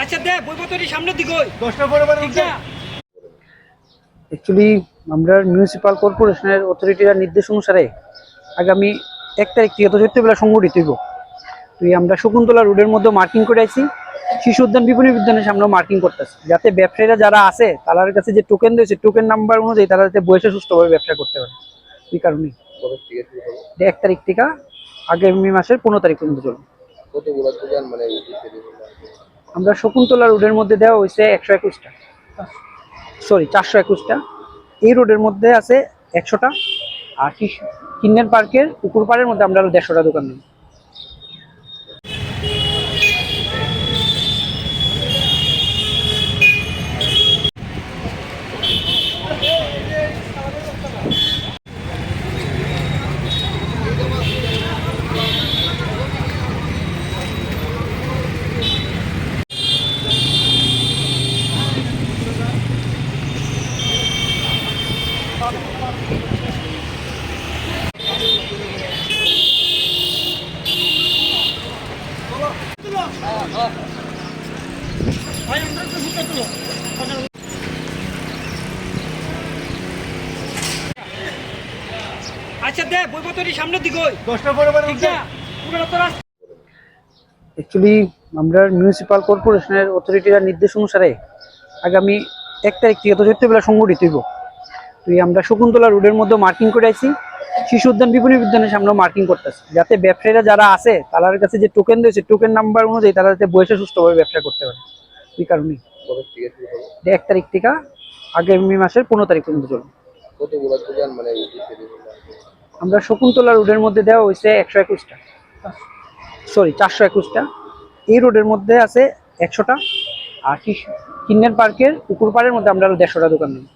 আচ্ছা দে বইপত্রটি সামনের দিকে দশটা পরে পরে ঠিক না অ্যাকচুয়ালি আমরা মিউনিসিপাল কর্পোরেশনের অথরিটির নির্দেশ অনুসারে আগামী এক তারিখ থেকে তো চৈত্রবেলা সংগঠিত হইব। তুই আমরা শকুন্তলা রোডের মধ্যে মার্কিং করে শিশু উদ্যান বিপণী উদ্যানের সামনেও মার্কিং করতেছি। যাতে ব্যবসায়ীরা যারা আছে তাদের কাছে যে টোকেন দিয়েছে টোকেন নাম্বার অনুযায়ী তারা যাতে বসে সুস্থভাবে ব্যবসা করতে পারে। এই কারণেই। এটা এক তারিখ থেকে আগামী মাসের পনেরো তারিখ পর্যন্ত চলবে। মানে আমরা শকুন্তলা রোডের মধ্যে দেওয়া হয়েছে একশো একুশটা। সরি চারশো একুশটা। এই রোডের মধ্যে আছে একশোটা। আর কি কিন্নের পার্কের পুকুর পাড়ের মধ্যে আমরা দেড়শোটা দোকান নেই আচ্ছা দে বইপত্রটি সামনের দিকে দশটা পরে অ্যাকচুয়ালি আমরা মিউনিসিপাল কর্পোরেশনের অথরিটির নির্দেশ অনুসারে আগামী এক তারিখ থেকে তো চৈত্রবেলা সংগঠিত হইব। তুই আমরা শকুন্তলা রোডের মধ্যে মার্কিং করে আইছি শিশু উদ্যান বিপণী উদ্যানের সামনেও মার্কিং করতেছি। যাতে ব্যবসায়ীরা যারা আছে তাদের কাছে যে টোকেন দিয়েছে টোকেন নাম্বার অনুযায়ী তারা যাতে বসে সুস্থভাবে ব্যবসা করতে পারে। এই কারণেই। এক তারিখ থেকে আগামী মাসের পনেরো তারিখ পর্যন্ত চলবে। মানে আমরা শকুন্তলা রোডের মধ্যে দেওয়া হয়েছে একশো একুশটা। সরি চারশো একুশটা। এই রোডের মধ্যে আছে একশোটা। আর কিন্নের পার্কের পুকুর পাড়ের মধ্যে আমরা দেড়শোটা দোকান নেই